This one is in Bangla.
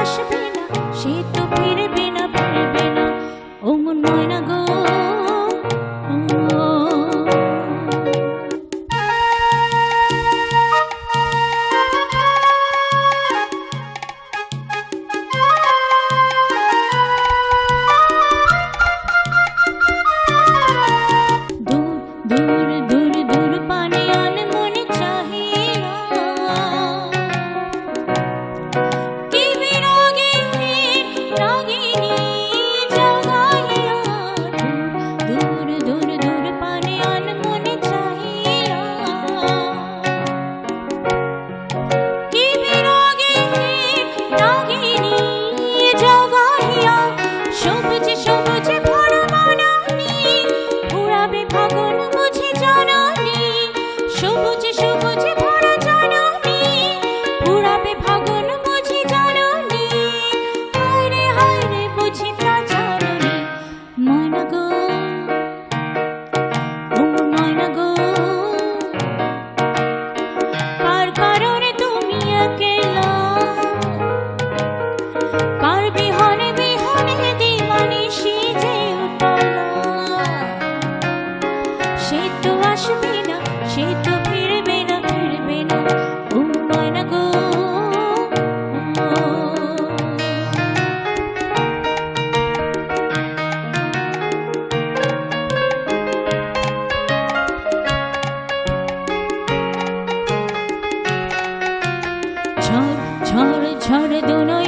আসবে না সে তো ফিরবে না। পুরাবে ঝড় ঝড়